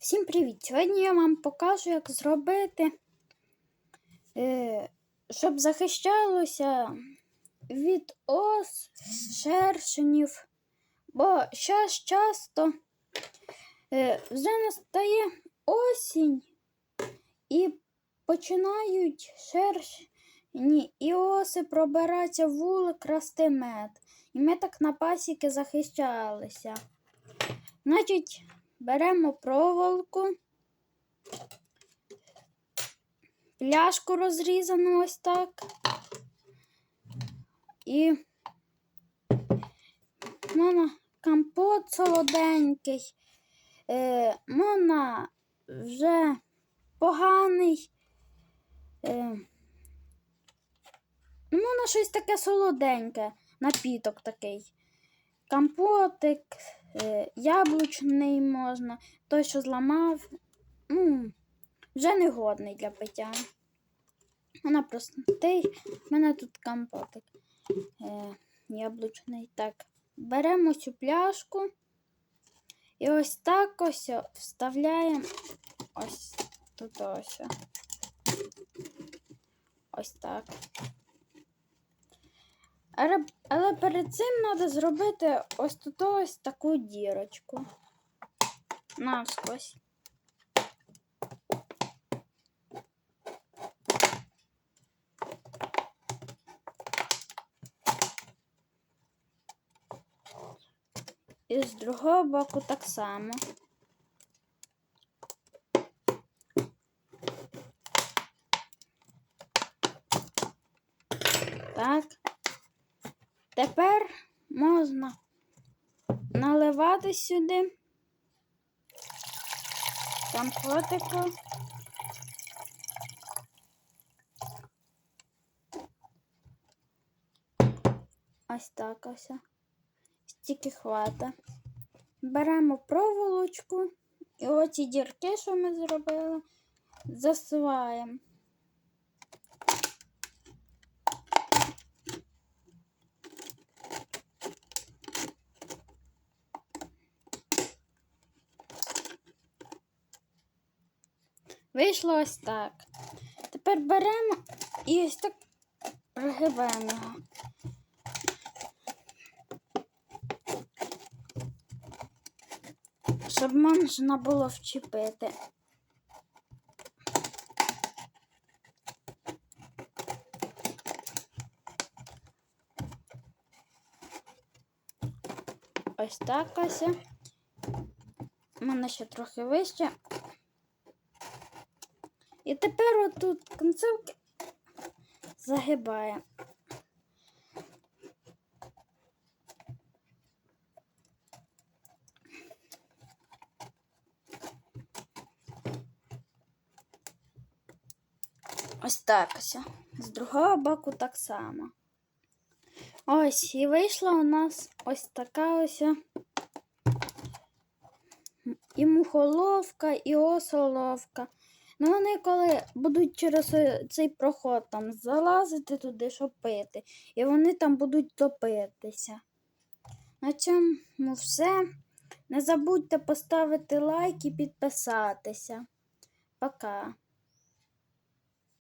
Всім привіт! Сьогодні я вам покажу, як зробити, е, щоб захищалося від ос, шершенів. Бо зараз часто е, вже настає осінь і починають шершені і оси пробиратися вулик красти мед. І ми так на пасіки захищалися. Значить, беремо проволоку, пляшку розрізану ось так. І можна компот солоденький, е, можна вже поганий. Е, ну, щось таке солоденьке, напіток такий. Компотик, яблучний можна, той, що зламав, ну, вже не годний для пиття. Вона простий. У мене тут компотик е, яблучний. Так, беремо цю пляшку і ось так ось вставляємо ось тут ось. Ось так. Але, перед цим треба зробити ось тут ось таку дірочку. Навскось. І з другого боку так само. Так. Тепер можна наливати сюди компотику. Ось так ось. Стільки хвата. Беремо проволочку і оці дірки, що ми зробили, засуваємо. Вийшло ось так. Тепер беремо і ось так прогибаємо його. Щоб можна було вчепити. Ось так ось. У мене ще трохи вище. І тепер отут концовки загибаємо. Ось так ось. З другого боку так само. Ось, і вийшла у нас ось така ось і мухоловка, і осоловка. Ну, вони коли будуть через цей проход там залазити туди, щоб пити, і вони там будуть топитися. На цьому все. Не забудьте поставити лайк і підписатися. Пока.